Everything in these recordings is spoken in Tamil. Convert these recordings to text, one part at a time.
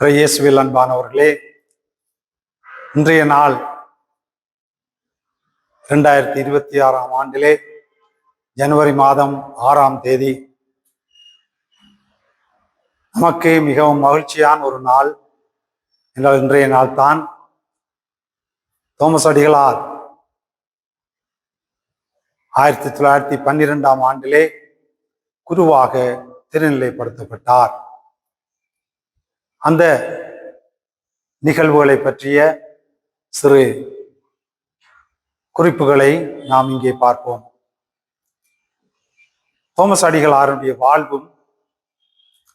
இயேசுவில் அன்பானவர்களே இன்றைய நாள் இரண்டாயிரத்தி இருபத்தி ஆறாம் ஆண்டிலே ஜனவரி மாதம் ஆறாம் தேதி. நமக்கு மிகவும் மகிழ்ச்சியான ஒரு நாள் என்றால் இன்றைய நாள் தான் தோமஸ் அடிகளார் ஆயிரத்தி தொள்ளாயிரத்தி பன்னிரெண்டாம் ஆண்டிலே குருவாக திருநிலைப்படுத்தப்பட்டார். அந்த நிகழ்வுகளை பற்றிய சிறு குறிப்புகளை நாம் இங்கே பார்ப்போம். தோமஸ் அடிகளாருடைய வாழ்வும்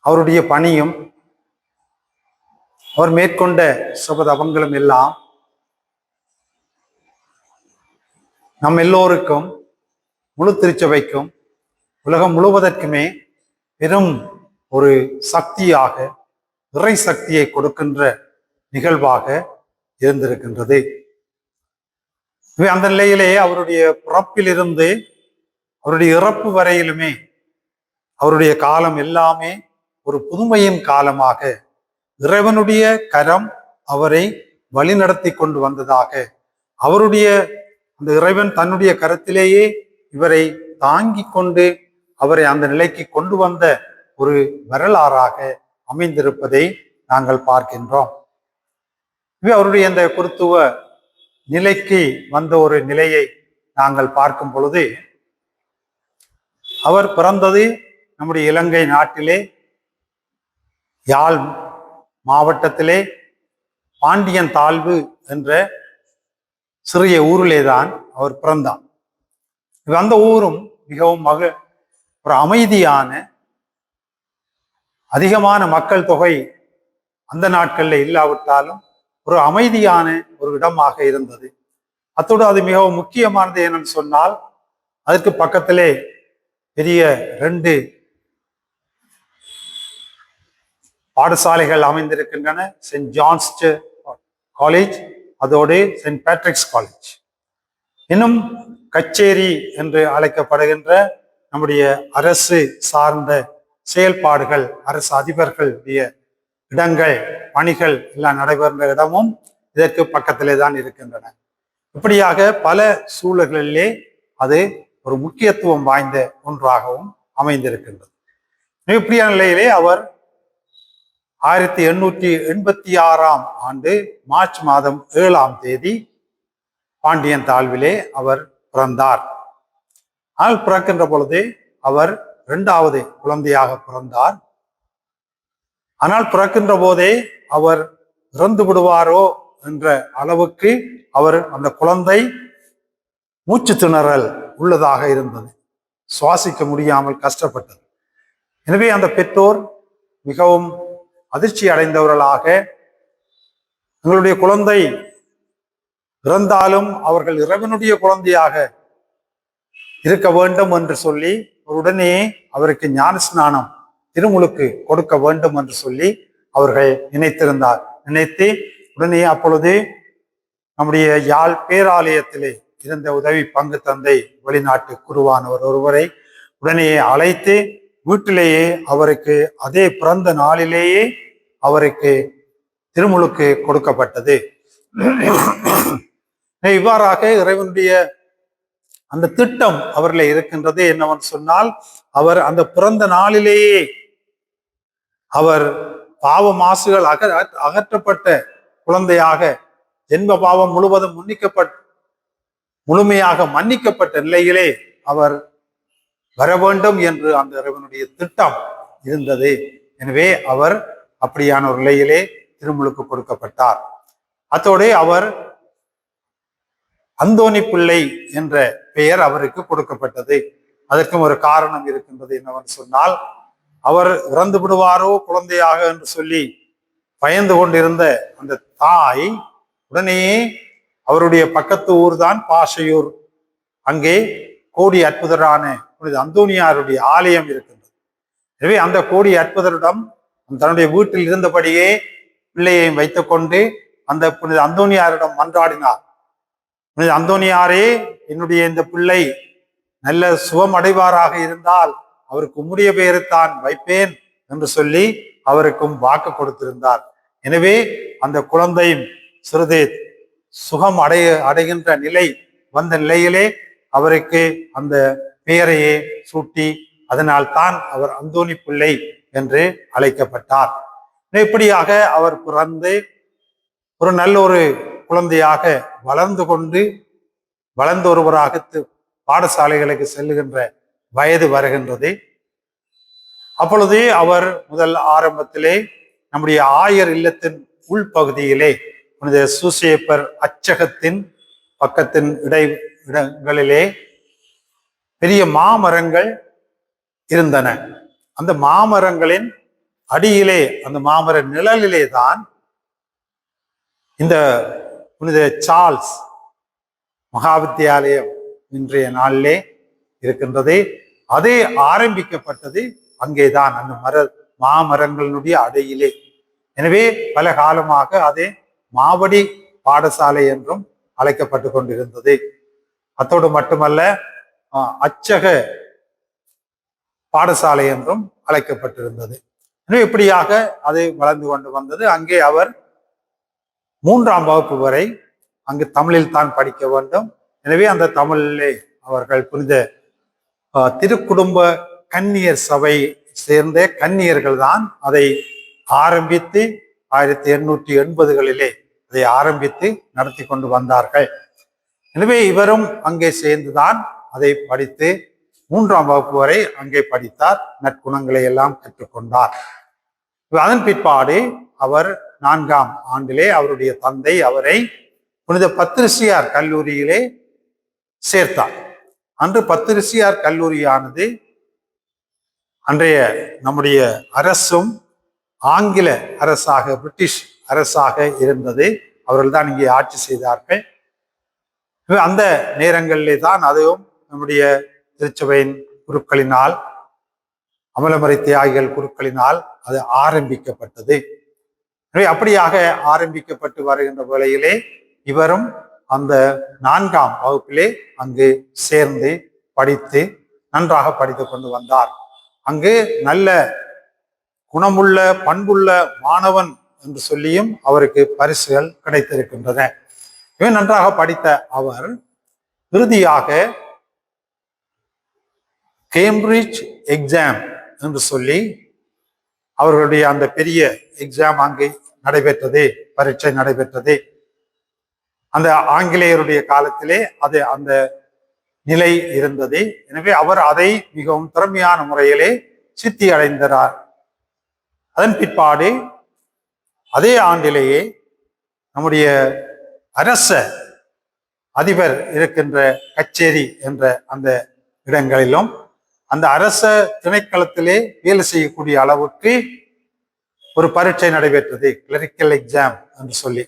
அவருடைய பணியும் அவர் மேற்கொண்ட சுபதபங்களும் எல்லாம் நம் எல்லோருக்கும் முழு திருச்சபைக்கும் உலகம் முழுவதற்குமே பெரும் ஒரு சக்தியாக இறை சக்தியை கொடுக்கின்ற நிகழ்வாக இருந்திருக்கின்றது. இவை அந்த நிலையிலே அவருடைய பிறப்பிலிருந்து அவருடைய இறப்பு வரையிலுமே அவருடைய காலம் எல்லாமே ஒரு புதுமையின் காலமாக இறைவனுடைய கரம் அவரை வழிநடத்தி கொண்டு வந்ததாக அவருடைய அந்த இறைவன் தன்னுடைய கரத்திலேயே இவரை தாங்கி கொண்டு அவரை அந்த நிலைக்கு கொண்டு வந்த ஒரு வரலாறாக அமைந்திருப்பதை நாங்கள் பார்க்கின்றோம். இவை அவருடைய இந்த குருத்துவ நிலைக்கு வந்த ஒரு நிலையை நாங்கள் பார்க்கும் பொழுது அவர் பிறந்தது நம்முடைய இலங்கை நாட்டிலே யாழ் மாவட்டத்திலே பாண்டியன் தாழ்வு என்ற சிறிய ஊரிலே தான் அவர் பிறந்தார். அந்த ஊரும் மிகவும் மக ஒரு அமைதியான அதிகமான மக்கள் தொகை அந்த நாட்களில் இல்லாவிட்டாலும் ஒரு அமைதியான ஒரு இடமாக இருந்தது. அத்தோடு அது மிகவும் முக்கியமானது என்னன்னு சொன்னால் அதற்கு பக்கத்திலே பெரிய ரெண்டு பாடசாலைகள் அமைந்திருக்கின்றன. சென்ட் ஜான்ஸ் காலேஜ் அதோடு சென்ட் பேட்ரிக்ஸ் காலேஜ். இன்னும் கச்சேரி என்று அழைக்கப்படுகின்ற நம்முடைய அரசு சார்ந்த செயல்பாடுகள் அரசு அதிபர்களுடைய இடங்கள் பணிகள் எல்லாம் நடைபெறுகின்ற இடமும் இதற்கு பக்கத்திலே தான் இருக்கின்றன. இப்படியாக பல சூழல்களிலே அது ஒரு முக்கியத்துவம் வாய்ந்த ஒன்றாகவும் அமைந்திருக்கின்றது. இப்படியான நிலையிலே அவர் ஆயிரத்தி எண்ணூற்றி எண்பத்தி ஆறாம் ஆண்டு மார்ச் மாதம் ஏழாம் தேதி பாண்டியன் தாழ்விலே அவர் பிறந்தார். ஆனால் பிறக்கின்ற பொழுது அவர் இரண்டாவது குழந்தையாக பிறந்தார். ஆனால் பிறக்கின்ற போதே அவர் இறந்து விடுவாரோ என்ற அளவுக்கு அவர் அந்த குழந்தை மூச்சு திணறல் உள்ளதாக இருந்தது. சுவாசிக்க முடியாமல் கஷ்டப்பட்டது. எனவே அந்த பெற்றோர் மிகவும் அதிர்ச்சி அடைந்தவர்களாக எங்களுடைய குழந்தை இறந்தாலும் அவர்கள் இறைவனுடைய குழந்தையாக இருக்க வேண்டும் என்று சொல்லி உடனே அவருக்கு ஞான ஸ்நானம் திருமுழுக்கு கொடுக்க வேண்டும் என்று சொல்லி அவர்கள் நினைத்திருந்தார். நினைத்து உடனே அப்பொழுது நம்முடைய யாழ் பேராலயத்திலே இருந்த உதவி பங்கு தந்தை வெளிநாட்டு குருவானவர் ஒருவரை உடனே அழைத்து வீட்டிலேயே அவருக்கு அதே பிறந்த நாளிலேயே அவருக்கு திருமுழுக்கு கொடுக்கப்பட்டது. இவ்வாறாக இறைவனுடைய அந்த திட்டம் அவர்ல இருக்கின்றது என்னவென்று சொன்னால் அவர் அந்த பிறந்த நாளிலேயே அவர் பாவ மாசுகள் அக அகற்றப்பட்ட குழந்தையாக ஜென்ம பாவம் முழுவதும் முன்னிக்கப்பட்ட முழுமையாக மன்னிக்கப்பட்ட நிலையிலே அவர் வர வேண்டும் என்று அந்த இறைவனுடைய திட்டம் இருந்தது. எனவே அவர் அப்படியான ஒரு நிலையிலே திருமுழுக்கு கொடுக்கப்பட்டார். அத்தோடு அவர் அந்தோனி பிள்ளை என்ற பெயர் அவருக்கு கொடுக்கப்பட்டது. அதற்கும் ஒரு காரணம் இருக்கின்றது என்னவென்று சொன்னால் அவர் இறந்து விடுவாரோ குழந்தையாக என்று சொல்லி பயந்து கொண்டிருந்த அந்த தாய் உடனேயே அவருடைய பக்கத்து ஊர் தான் பாசையூர் அங்கே கோடி அற்புதரான புனித அந்தோனியாருடைய ஆலயம் இருக்கின்றது. எனவே அந்த கோடி அற்புதரிடம் தன்னுடைய வீட்டில் இருந்தபடியே பிள்ளையை வைத்துக்கொண்டு அந்த புனித அந்தோனியாரிடம் மன்றாடினார். அந்தோனியாரே என்னுடைய இந்த பிள்ளை நல்ல சுகம் அடைவாராக இருந்தால் அவருக்கு உம்முடைய தான் வைப்பேன் என்று சொல்லி அவருக்கும் வாக்கு கொடுத்திருந்தார். எனவே அந்த குழந்தையும் சிறிது சுகம் அடைய அடைகின்ற நிலை வந்த நிலையிலே அவருக்கு அந்த பெயரையே சூட்டி அதனால் தான் அவர் அந்தோணி பிள்ளை என்று அழைக்கப்பட்டார். இப்படியாக அவர் பிறந்து ஒரு நல்ல ஒரு குழந்தையாக வளர்ந்து கொண்டு வளர்ந்து ஒருவராக பாடசாலைகளுக்கு செல்லுகின்ற வயது வருகின்றது. அப்பொழுது அவர் முதல் ஆரம்பத்திலே நம்முடைய ஆயர் இல்லத்தின் உள்பகுதியிலே புனித சூசேப்பர் அச்சகத்தின் பக்கத்தின் இடை இடங்களிலே பெரிய மாமரங்கள் இருந்தன. அந்த மாமரங்களின் அடியிலே அந்த மாமர நிழலிலே தான் இந்த புனித சார்ல்ஸ் மகாவித்தியாலயம் இன்றைய நாளிலே இருக்கின்றது. அதே ஆரம்பிக்கப்பட்டது அங்கேதான் அந்த மர மாமரங்களுடைய அடையிலே. எனவே பல காலமாக அது மாவடி பாடசாலை என்றும் அழைக்கப்பட்டு கொண்டிருந்தது. அத்தோடு மட்டுமல்ல அச்சக பாடசாலை என்றும் அழைக்கப்பட்டிருந்தது. எனவே இப்படியாக அது வளர்ந்து கொண்டு வந்தது. அங்கே அவர் மூன்றாம் வகுப்பு வரை அங்கு தமிழில் தான் படிக்க வேண்டும். எனவே அந்த தமிழிலே அவர்கள் புனித திருக்குடும்ப கன்னியர் சபை சேர்ந்த கன்னியர்கள் தான் அதை ஆரம்பித்து ஆயிரத்தி எண்ணூற்றி எண்பதுகளிலே அதை ஆரம்பித்து நடத்தி கொண்டு வந்தார்கள். எனவே இவரும் அங்கே சேர்ந்துதான் அதை படித்து மூன்றாம் வகுப்பு வரை அங்கே படித்தார். நற்குணங்களை எல்லாம் கற்றுக்கொண்டார். அதன் பிற்பாடு அவர் நான்காம் ஆண்டிலே அவருடைய தந்தை அவரை புனித பத்திரிசியார் கல்லூரியிலே சேர்த்தார். அன்று பத்திரிசியார் கல்லூரியானது அன்றைய நம்முடைய அரசும் ஆங்கில அரசாக பிரிட்டிஷ் அரசாக இருந்தது. அவர்கள் தான் இங்கே ஆட்சி செய்தார்கள். அந்த நேரங்களிலே தான் அதுவும் நம்முடைய திருச்சபையின் குருக்களினால் அமலமறை தியாகிகள் குருக்களினால் அது ஆரம்பிக்கப்பட்டது. எனவே அப்படியாக ஆரம்பிக்கப்பட்டு வருகின்ற வேளையிலே இவரும் அந்த நான்காம் வகுப்பிலே அங்கு சேர்ந்து படித்து நன்றாக படித்து கொண்டு வந்தார். அங்கு நல்ல குணமுள்ள பண்புள்ள மாணவன் என்று சொல்லியும் அவருக்கு பரிசுகள் கிடைத்திருக்கின்றன. இவன் நன்றாக படித்த அவர் இறுதியாக கேம்பிரிட்ஜ் எக்ஸாம் என்று சொல்லி அவர்களுடைய அந்த பெரிய எக்ஸாம் அங்கே நடைபெற்றது பரீட்சை நடைபெற்றது. அந்த ஆங்கிலேயருடைய காலத்திலே அது அந்த நிலை இருந்தது. எனவே அவர் அதை மிகவும் திறமையான முறையிலே சித்தி அடைந்தார். அதன் பிற்பாடு அதே ஆண்டிலேயே நம்முடைய அரச அதிபர் இருக்கின்ற கச்சேரி என்ற அந்த இடங்களிலும் அந்த அரச திணைக்களத்திலே வேலை செய்யக்கூடிய அளவுக்கு ஒரு பரீட்சை நடைபெற்றது கிளரிக்கல் எக்ஸாம் என்று சொல்லி.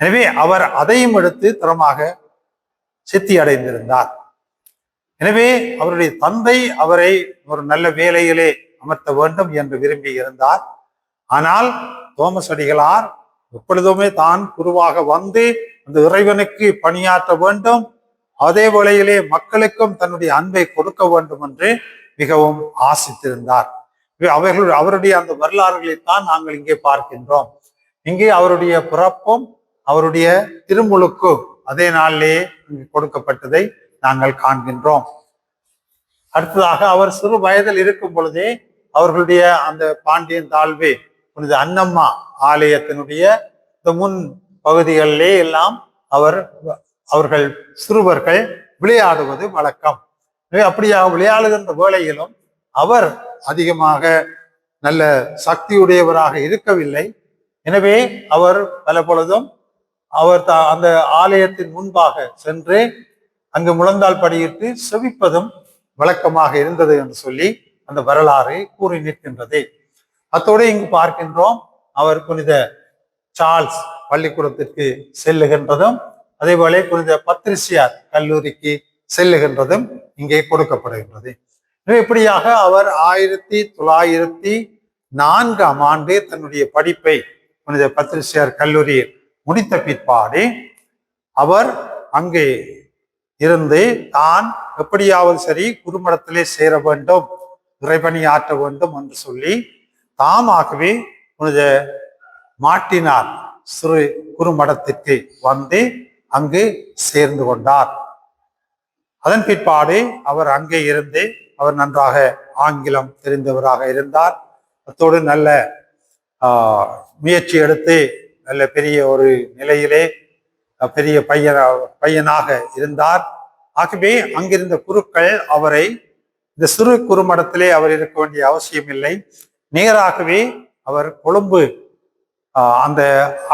எனவே அவர் அதையும் எடுத்து தரமாக சித்தி அடைந்திருந்தார். எனவே அவருடைய தந்தை அவரை ஒரு நல்ல வேலையிலே அமர்த்த வேண்டும் என்று விரும்பி இருந்தார். ஆனால் தோமஸ் அடிகளார் எப்பொழுதுமே தான் குருவாக வந்து அந்த இறைவனுக்கு பணியாற்ற வேண்டும் அதே வேளையிலே மக்களுக்கும் தன்னுடைய அன்பை கொடுக்க வேண்டும் என்று மிகவும் ஆசித்திருந்தார். அவர்கள் அவருடைய அந்த வரலாறுகளைத்தான் நாங்கள் இங்கே பார்க்கின்றோம். இங்கே அவருடைய பிறப்பும் அவருடைய திருமுழுக்கும் அதே நாளிலே இங்கு கொடுக்கப்பட்டதை நாங்கள் காண்கின்றோம். அடுத்ததாக அவர் சிறு வயதில் இருக்கும் பொழுதே அவர்களுடைய அந்த பாண்டியன் தாழ்வு புனித அன்னம்மா ஆலயத்தினுடைய இந்த முன் பகுதிகளிலே எல்லாம் அவர் அவர்கள் சிறுவர்கள் விளையாடுவது வழக்கம். அப்படியாக விளையாடுகின்ற வேளையிலும் அவர் அதிகமாக நல்ல சக்தியுடையவராக இருக்கவில்லை. எனவே அவர் பல பொழுதும் அவர் த- அந்த ஆலயத்தின் முன்பாக சென்று அங்கு முழந்தால் படியிட்டு செவிப்பதும் வழக்கமாக இருந்தது என்று சொல்லி அந்த வரலாறு கூறி நிற்கின்றது. அத்தோடு இங்கு பார்க்கின்றோம் அவர் புனித சார்ல்ஸ் பள்ளிக்கூடத்திற்கு செல்லுகின்றதும் அதே போல புனித பத்ரிசியார் கல்லூரிக்கு செல்லுகின்றதும் இங்கே கொடுக்கப்படுகின்றது. எனவே இப்படியாக அவர் ஆயிரத்தி தொள்ளாயிரத்தி நான்காம் ஆண்டு தன்னுடைய படிப்பை புனித பத்திரிசியார் கல்லூரியில் முடித்த பிற்பாடு அவர் அங்கே இருந்து தான் எப்படியாவது சரி குருமடத்திலே சேர வேண்டும் இறைபணி ஆற்ற வேண்டும் என்று சொல்லி தாமாகவே புனித மாட்டினார். சிறு குறுமடத்திற்கு வந்து அங்கு சேர்ந்து கொண்டார். அதன் பிற்பாடு அவர் அங்கே இருந்து அவர் நன்றாக ஆங்கிலம் தெரிந்தவராக இருந்தார். அத்தோடு நல்ல முயற்சி எடுத்து நல்ல பெரிய ஒரு நிலையிலே பெரிய பையன பையனாக இருந்தார். ஆகவே அங்கிருந்த குருக்கள் அவரை இந்த சிறு குறுமடத்திலே அவர் இருக்க வேண்டிய அவசியம் இல்லை நேராகவே அவர் கொழும்பு அந்த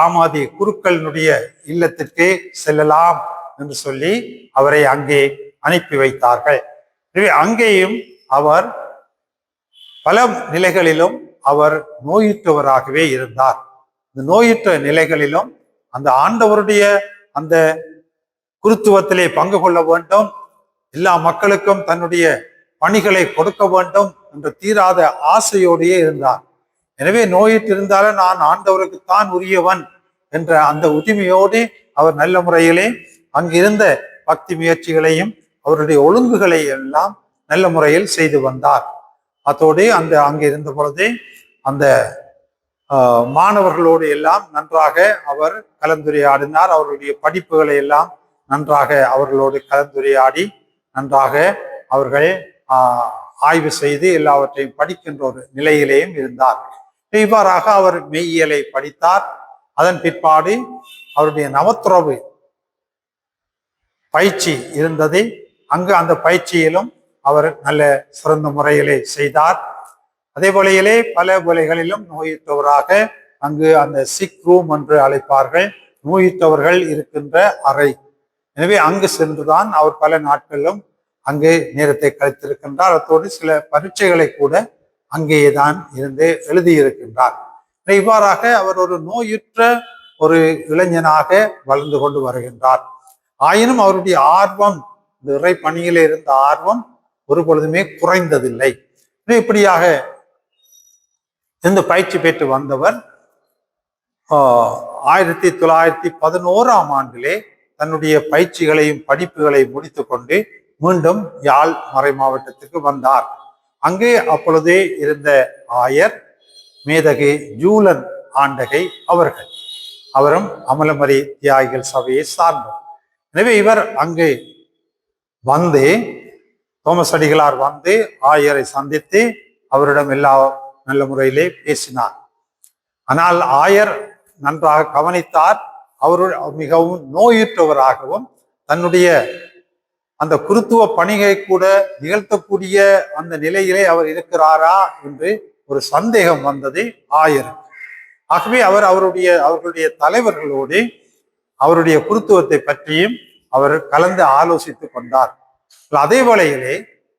ஆமாதி குருக்களினுடைய இல்லத்திற்கு செல்லலாம் என்று சொல்லி அவரை அங்கே அனுப்பி வைத்தார்கள். எனவே அங்கேயும் அவர் பல நிலைகளிலும் அவர் நோயுற்றவராகவே இருந்தார். இந்த நோயுற்ற நிலைகளிலும் அந்த ஆண்டவருடைய அந்த குருத்துவத்திலே பங்கு கொள்ள வேண்டும். எல்லா மக்களுக்கும் தன்னுடைய பணிகளை கொடுக்க வேண்டும் என்ற தீராத ஆசையோடையே இருந்தார். எனவே நோயிட்டிருந்தாலும் நான் ஆண்டவருக்குத்தான் உரியவன் என்ற அந்த உரிமையோடு அவர் நல்ல முறையிலே அங்கிருந்த பக்தி முயற்சிகளையும் அவருடைய ஒழுங்குகளை எல்லாம் நல்ல முறையில் செய்து வந்தார். அதோடு அந்த அங்கே இருந்த பொழுதே அந்த ஆஹ், மாணவர்களோடு எல்லாம் நன்றாக அவர் கலந்துரையாடினார். அவருடைய படிப்புகளை எல்லாம் நன்றாக அவர்களோடு கலந்துரையாடி நன்றாக அவர்கள் ஆஹ், ஆய்வு செய்து எல்லாவற்றையும் படிக்கின்ற ஒரு நிலையிலேயும் இருந்தார். இவ்வாறாக அவர் மெய்யியலை படித்தார். அதன் பிற்பாடு அவருடைய நவத்துறவு பயிற்சி இருந்தது. அங்கு அந்த பயிற்சியிலும் அவர் நல்ல சிறந்த முறையிலே செய்தார். அதே போலையிலே பல வேலைகளிலும் நோயுற்றவராக அங்கு அந்த சிக் ரூம் என்று அழைப்பார்கள். நோயுற்றவர்கள் இருக்கின்ற அறை. எனவே அங்கு சென்றுதான் அவர் பல நாட்களிலும் அங்கு நேரத்தை கழித்திருக்கின்றார். அத்தோடு சில பரீட்சைகளை கூட அங்கேயே தான் இருந்து எழுதியிருக்கின்றார். இவ்வாறாக அவர் ஒரு நோயுற்ற ஒரு இளைஞனாக வளர்ந்து கொண்டு வருகின்றார். ஆயினும் அவருடைய ஆர்வம் இந்த இறை பணியில இருந்த ஆர்வம் ஒரு பொழுதுமே குறைந்ததில்லை. இப்படியாக இந்த பயிற்சி பெற்று வந்தவர் ஆஹ், ஆயிரத்தி தொள்ளாயிரத்தி பதினோராம் ஆண்டிலே தன்னுடைய பயிற்சிகளையும் படிப்புகளையும் முடித்துக்கொண்டு மீண்டும் யாழ் மறை மாவட்டத்திற்கு வந்தார். அங்கே அப்பொழுதே இருந்த ஆயர் மேதகு ஜூலன் ஆண்டகை அவர்கள். அவரும் அமலமரி தியாகிகள் சபையை சார்ந்தவர். எனவே இவர் அங்கு வந்து தோமஸ் அடிகளார் வந்து ஆயரை சந்தித்து அவரிடம் எல்லா நல்ல முறையிலே பேசினார். ஆனால் ஆயர் நன்றாக கவனித்தார். அவரு மிகவும் நோயுற்றவராகவும் தன்னுடைய அந்த குருத்துவ பணிகை கூட நிகழ்த்தக்கூடிய அந்த நிலையிலே அவர் இருக்கிறாரா என்று ஒரு சந்தேகம் வந்தது ஆயர் ஆகவே அவர் அவருடைய அவர்களுடைய தலைவர்களோடு அவருடைய குருத்துவத்தை பற்றியும் அவர் கலந்து ஆலோசித்துக் கொண்டார். அதே வேளையிலே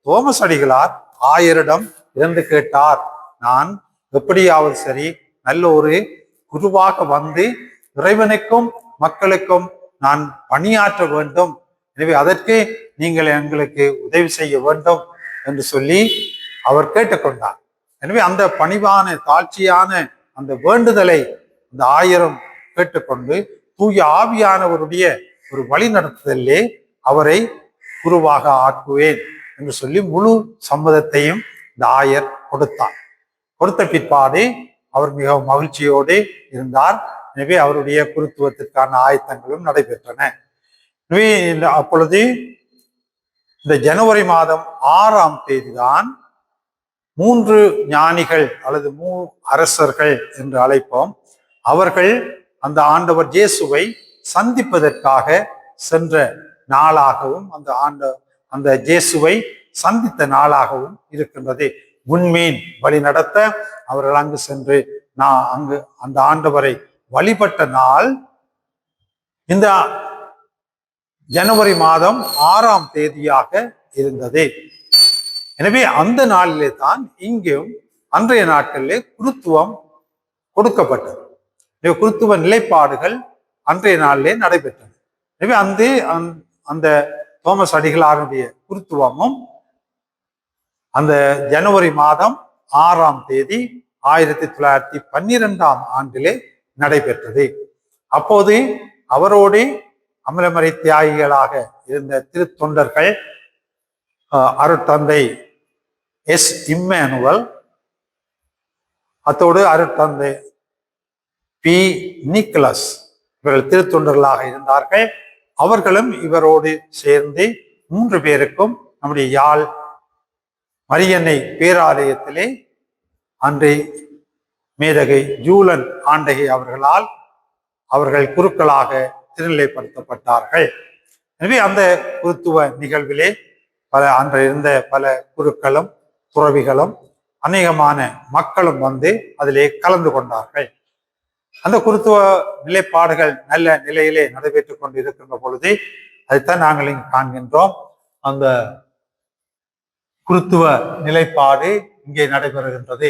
தோமஸ் அடிகளார் ஆயரிடம் இருந்து கேட்டார் நான் எப்படியாவது சரி நல்ல ஒரு குருவாக வந்து இறைவனுக்கும் மக்களுக்கும் நான் பணியாற்ற வேண்டும். எனவே அதற்கு நீங்கள் எங்களுக்கு உதவி செய்ய வேண்டும் என்று சொல்லி அவர் கேட்டுக்கொண்டார். எனவே அந்த பணிவான தாழ்ச்சியான அந்த வேண்டுதலை அந்த ஆயிரம் கேட்டுக்கொண்டு தூய ஆவியானவருடைய ஒரு வழிநடத்துதலே அவரை குருவாக ஆக்குவேன் என்று சொல்லி முழு சம்மதத்தையும் இந்த ஆயர் கொடுத்தார். கொடுத்த பிற்பாடு அவர் மிகவும் மகிழ்ச்சியோடு இருந்தார். எனவே அவருடைய குருத்துவத்திற்கான ஆயத்தங்களும் நடைபெற்றன. அப்பொழுது இந்த ஜனவரி மாதம் ஆறாம் தேதிதான் மூன்று ஞானிகள் அல்லது மூ அரசர்கள் என்று அழைப்போம். அவர்கள் அந்த ஆண்டவர் இயேசுவை சந்திப்பதற்காக சென்ற நாளாகவும் அந்த ஆண்ட அந்த இயேசுவை சந்தித்த நாளாகவும் இருக்கின்றது. உண்மீன் வழி நடத்த அவர்கள் அங்கு சென்று நான் அங்கு அந்த ஆண்டவரை வழிபட்ட நாள் இந்த ஜனவரி மாதம் ஆறாம் தேதியாக இருந்தது. எனவே அந்த நாளிலே தான் இங்கும் அன்றைய நாட்களிலே குருத்துவம் கொடுக்கப்பட்டது. எனவே குருத்துவ நிலைப்பாடுகள் அன்றைய நாளிலே நடைபெற்றன. எனவே அந்த அந்த- அந்த தோமஸ் அடிகளாருடைய குருத்துவமும் அந்த ஜனவரி மாதம் ஆறாம் தேதி ஆயிரத்தி தொள்ளாயிரத்தி பன்னிரெண்டாம் ஆண்டிலே நடைபெற்றது. அப்போது அவரோடு அமலமறை தியாகிகளாக இருந்த திருத்தொண்டர்கள் அருட்தந்தை எஸ். இம்மேனுவல் அத்தோடு அருட்தந்தை பி. நிக்கலஸ் இவர்கள் திருத்தொண்டர்களாக இருந்தார்கள். அவர்களும் இவரோடு சேர்ந்து மூன்று பேருக்கும் நம்முடைய யாழ் மரியன்னை பேராலயத்திலே அன்றை மேதகை ஜூலன் ஆண்டகை அவர்களால் அவர்கள் குருக்களாக திருநிலைப்படுத்தப்பட்டார்கள் எனவே அந்த குருத்துவ நிகழ்விலே பல அன்றிருந்த பல குருக்களும் துறவிகளும் அநேகமான மக்களும் வந்து அதிலே கலந்து கொண்டார்கள். அந்த குருத்துவ நிலைப்பாடுகள் நல்ல நிலையிலே நடைபெற்றுக் கொண்டு இருக்கின்ற பொழுது அதைத்தான் நாங்கள் இங்கு காண்கின்றோம். அந்த குருத்துவ நிலைப்பாடு இங்கே நடைபெறுகின்றது.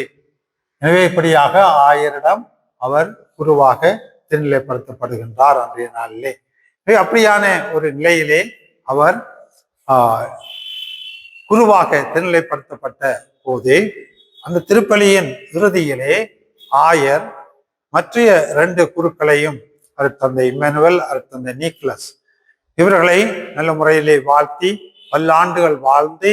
எனவே இப்படியாக ஆயரிடம் அவர் குருவாக திருநிலைப்படுத்தப்படுகின்றார் அன்றைய நாளிலே. அப்படியான ஒரு நிலையிலே அவர் ஆஹ், குருவாக திருநிலைப்படுத்தப்பட்ட போது அந்த திருப்பலியின் இறுதியிலே ஆயர் மற்றைய ரெண்டு குருக்களையும் அருத்தந்தை இம்மானுவல் அருத்தந்தை நீக்லஸ் இவர்களை நல்ல முறையிலே வாழ்த்தி பல்லாண்டுகள் வாழ்ந்து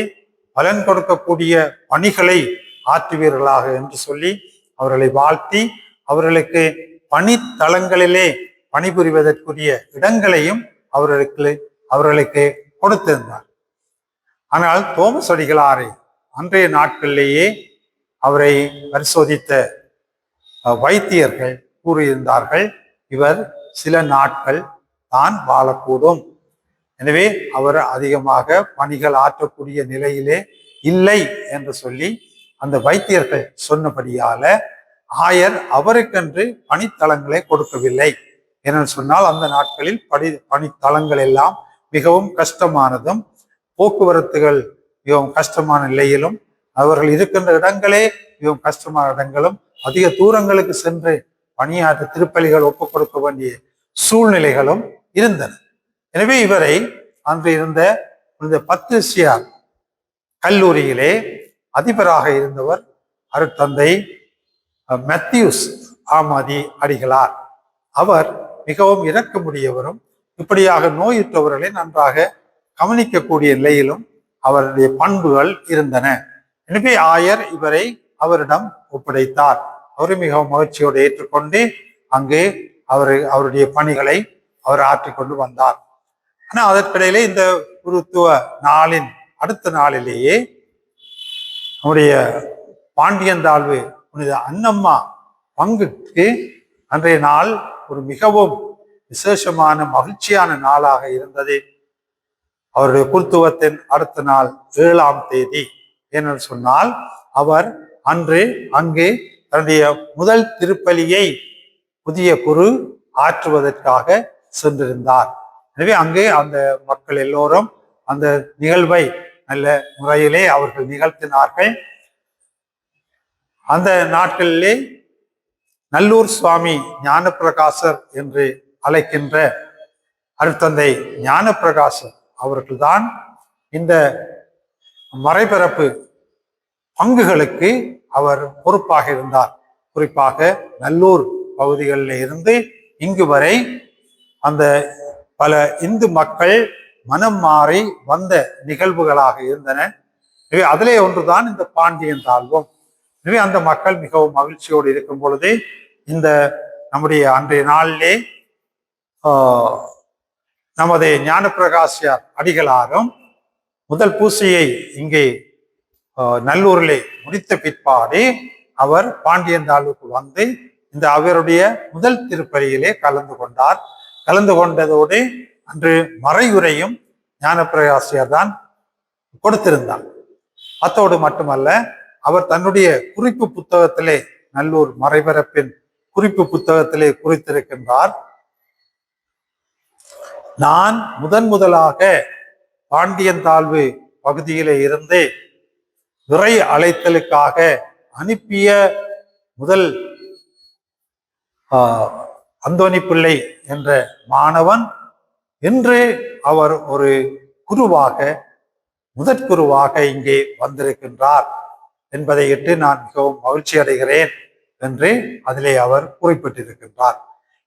பலன் கொடுக்கக்கூடிய பணிகளை ஆற்றுவீர்களாக என்று சொல்லி அவர்களை வாழ்த்தி அவர்களுக்கு பணித்தளங்களிலே பணிபுரிவதற்குரிய இடங்களையும் அவர்களுக்கு அவர்களுக்கு கொடுத்திருந்தார். ஆனால் தோமசடிகளாரை அன்றைய நாட்களிலேயே அவரை பரிசோதித்த வைத்தியர்கள் கூறியிருந்தார்கள் இவர் சில நாட்கள் தான் வாழக்கூடும். எனவே அவர் அதிகமாக பணிகள் ஆற்றக்கூடிய நிலையிலே இல்லை என்று சொல்லி அந்த வைத்தியர்கள் சொன்னபடியால ஆயர் அவருக்கென்று பணித்தளங்களை கொடுக்கவில்லை. என சொன்னால் அந்த நாட்களில் படி பணித்தளங்கள் எல்லாம் மிகவும் கஷ்டமானதும் போக்குவரத்துகள் மிகவும் கஷ்டமான நிலையிலும் அவர்கள் இருக்கின்ற இடங்களே மிகவும் கஷ்டமான இடங்களும் அதிக தூரங்களுக்கு சென்று பணியாற்ற திருப்பலிகள் ஒப்புக் கொடுக்க வேண்டிய சூழ்நிலைகளும் இருந்தன. எனவே இவரை அன்று இருந்த இந்த பத்திரிசியார் கல்லூரியிலே அதிபராக இருந்தவர் அருட்தந்தை மெத்யூஸ் மெத்தியூஸ் ஆமாதி அடிகளார். அவர் மிகவும் இறக்கமுடியவரும் இப்படியாக நோயுற்றவர்களை நன்றாக கவனிக்கக்கூடிய நிலையிலும் அவருடைய பண்புகள் இருந்தன. எனவே ஆயர் இவரை அவரிடம் ஒப்படைத்தார். அவரை மிகவும் மகிழ்ச்சியோடு ஏற்றுக்கொண்டு அங்கே அவர் அவருடைய பணிகளை அவர் ஆற்றிக்கொண்டு வந்தார். ஆனா அதற்கிடையிலே இந்த குருத்துவ நாளின் அடுத்த நாளிலேயே நம்முடைய பாண்டியந்தாழ்வு புனித அன்னம்மா பங்குக்கு அன்றைய நாள் ஒரு மிகவும் விசேஷமான மகிழ்ச்சியான நாளாக இருந்தது. அவருடைய குருத்துவத்தின் அடுத்த நாள் ஏழாம் தேதி ஏனென்று சொன்னால் அவர் அன்று அங்கே தன்னுடைய முதல் திருப்பலியை புதிய குரு ஆற்றுவதற்காக சென்றிருந்தார். எனவே அங்கே அந்த மக்கள் எல்லோரும் அந்த நிகழ்வை நல்ல முறையிலே அவர்கள் நிகழ்த்தினார்கள். அந்த நாட்களிலே நல்லூர் சுவாமி ஞானப்பிரகாசர் என்று அழைக்கின்ற அருத்தந்தை ஞானப்பிரகாசர் அவர்கள்தான் இந்த மறைபரப்பு பங்குகளுக்கு அவர் பொறுப்பாக இருந்தார். குறிப்பாக நல்லூர் பகுதிகளில் இருந்து இங்கு வரை அந்த பல இந்து மக்கள் மனம் மாறி வந்த நிகழ்வுகளாக இருந்தன. அதிலே ஒன்றுதான் இந்த பாண்டியன் தாழ்வும். எனவே அந்த மக்கள் மிகவும் மகிழ்ச்சியோடு இருக்கும் பொழுது இந்த நம்முடைய அன்றைய நாளிலே ஆஹ், நமது ஞானப்பிரகாசியார் அடிகளாரும் முதல் பூசையை இங்கே நல்லூரிலே முடித்த பிற்பாடு அவர் பாண்டியன் தாழ்வுக்கு வந்து இந்த அவருடைய முதல் திருப்பலியிலே கலந்து கொண்டார். கலந்து கொண்டதோடு அன்று மறையுரையும் ஞானப்பிரகாசியார் தான் கொடுத்திருந்தார். அத்தோடு மட்டுமல்ல அவர் தன்னுடைய குறிப்பு புத்தகத்திலே நல்லூர் மறைபரப்பின் குறிப்பு புத்தகத்திலே குறித்திருக்கின்றார். நான் முதன் முதலாக பாண்டியந்தாழ்வு பகுதியிலே இருந்து விரை அழைத்தலுக்காக அனுப்பிய முதல் ஆஹ், அந்தோணி பிள்ளை என்ற மாணவன் இன்று அவர் ஒரு குருவாக முதற்குருவாக இங்கே வந்திருக்கின்றார். என்பதை இட்டு நான் மிகவும் மகிழ்ச்சி அடைகிறேன் என்று அதிலே அவர் குறிப்பிட்டிருக்கின்றார்.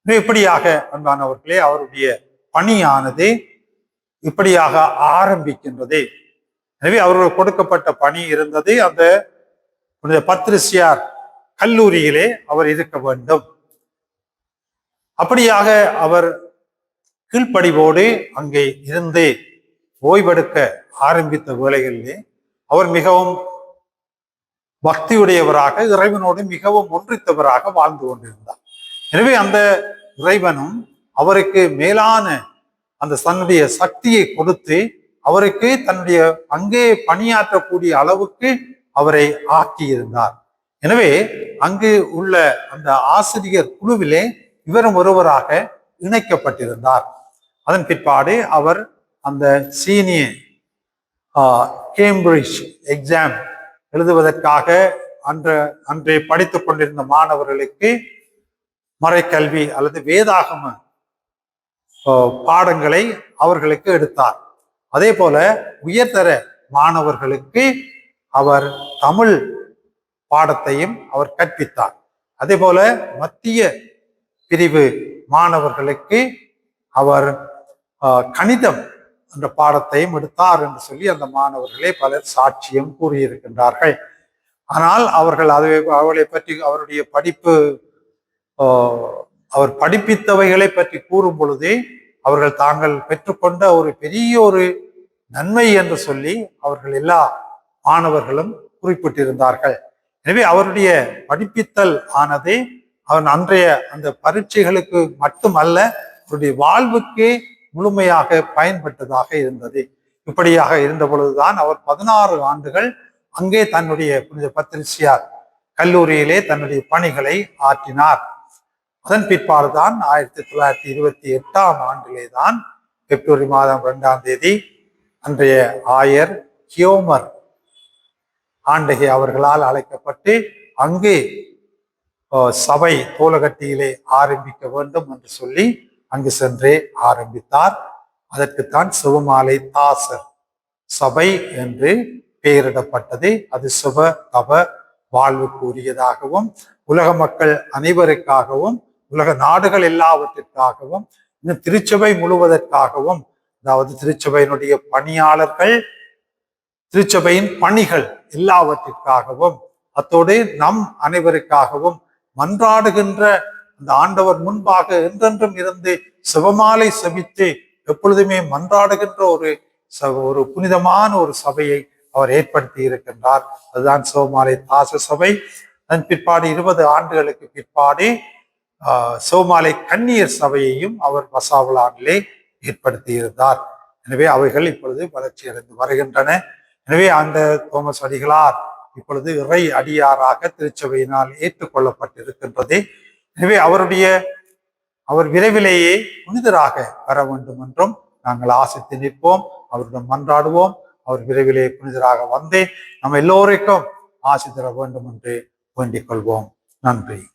இன்னும் இப்படியாக அன்பானவர்களே அவருடைய பணியானது இப்படியாக ஆரம்பிக்கின்றது. எனவே அவர்கள் கொடுக்கப்பட்ட பணி இருந்தது. அந்த புனித பத்ரிசியார் கல்லூரியிலே அவர் இருக்க வேண்டும். அப்படியாக அவர் கீழ்ப்படிவோடு அங்கே இருந்து ஓய்வெடுக்க ஆரம்பித்த வேளைகளிலே அவர் மிகவும் பக்தியுடையவராக இறைவனோடு மிகவும் ஒன்றித்தவராக வாழ்ந்து கொண்டிருந்தார். எனவே அந்த இறைவனும் அவருக்கு மேலான அந்த தன்னுடைய சக்தியை கொடுத்து அவருக்கு தன்னுடைய அங்கே பணியாற்றக்கூடிய அளவுக்கு அவரை ஆக்கியிருந்தார். எனவே அங்கு உள்ள அந்த ஆசிரியர் குழுவிலே இவரும் ஒருவராக இணைக்கப்பட்டிருந்தார். அதன் பிற்பாடு அவர் அந்த சீனியர் கேம்பிரிட்ஜ் எக்ஸாம் எழுதுவதற்காக அன்று அன்றே படித்துக் கொண்டிருந்த மாணவர்களுக்கு மறைக்கல்வி அல்லது வேதாகம பாடங்களை அவர்களுக்கு எடுத்தார். அதே போல உயர்தர மாணவர்களுக்கு அவர் தமிழ் பாடத்தையும் அவர் கற்பித்தார். அதே போல மத்திய பிரிவு மாணவர்களுக்கு அவர் கணிதம் என்ற பாடத்தையும் எடுத்தார் என்று சொல்லி அந்த மாணவர்களே பலர் சாட்சியம் கூறியிருக்கின்றார்கள். ஆனால் அவர்கள் அதை அவளை பற்றி அவருடைய படிப்பு அவர் படிப்பித்தவைகளை பற்றி கூறும் பொழுதே அவர்கள் தாங்கள் பெற்றுக்கொண்ட ஒரு பெரிய ஒரு நன்மை என்று சொல்லி அவர்கள் எல்லா மாணவர்களும் குறிப்பிட்டிருந்தார்கள். எனவே அவருடைய படிப்பித்தல் ஆனதே அவன் அன்றைய அந்த பரீட்சைகளுக்கு மட்டுமல்ல அவருடைய வாழ்வுக்கே முழுமையாக பயன்பட்டதாக இருந்தது. இப்படியாக இருந்த பொழுதுதான் அவர் பதினாறு ஆண்டுகள் அங்கே தன்னுடைய புனித பத்திரிசியார் கல்லூரியிலே தன்னுடைய பணிகளை ஆற்றினார். அதன் பிற்பாடுதான் ஆயிரத்தி தொள்ளாயிரத்தி இருபத்தி எட்டாம் ஆண்டிலே தான் பிப்ரவரி மாதம் இரண்டாம் தேதி அன்றைய ஆயர் கியோமர் ஆண்டகை அவர்களால் அழைக்கப்பட்டு அங்கே சபை தோலகட்டியிலே ஆரம்பிக்க வேண்டும் என்று சொல்லி அங்கு சென்றே ஆரம்பித்தார். அதற்குத்தான் சிவமாலை தாசர் சபை என்று பெயரிடப்பட்டது. அது சிவ தவ வாழ்வுக்குரியதாகவும் உலக மக்கள் அனைவருக்காகவும் உலக நாடுகள் எல்லாவற்றிற்காகவும் இன்னும் திருச்சபை முழுவதற்காகவும் அதாவது திருச்சபையினுடைய பணியாளர்கள் திருச்சபையின் பணிகள் எல்லாவற்றிற்காகவும் அத்தோடு நம் அனைவருக்காகவும் மன்றாடுகின்ற அந்த ஆண்டவர் முன்பாக என்றென்றும் இருந்து சிவமாலை செவித்து எப்பொழுதுமே மன்றாடுகின்ற ஒரு ச- ஒரு புனிதமான ஒரு சபையை அவர் ஏற்படுத்தி இருக்கின்றார். அதுதான் சிவமாலை தாச சபை. அதன் பிற்பாடு இருபது ஆண்டுகளுக்கு பிற்பாடு ஆஹ், சிவமாலை கன்னியர் சபையையும் அவர் மசாவலானிலே ஏற்படுத்தி இருந்தார். எனவே அவைகள் இப்பொழுது வளர்ச்சி அடைந்து வருகின்றன. எனவே அந்த தோமஸ் அடிகளார் இப்பொழுது இறை அடியாராக திருச்சபையினால் ஏற்றுக்கொள்ளப்பட்டிருக்கின்றது. எனவே அவருடைய அவர் விரைவிலேயே புனிதராக வர வேண்டும் என்றும் நாங்கள் ஆசைத்து நிற்போம். அவரிடம் மன்றாடுவோம். அவர் விரைவிலே புனிதராக வந்து நம்ம எல்லோருக்கும் ஆசை தர வேண்டும் என்று வேண்டிக் கொள்வோம். நன்றி.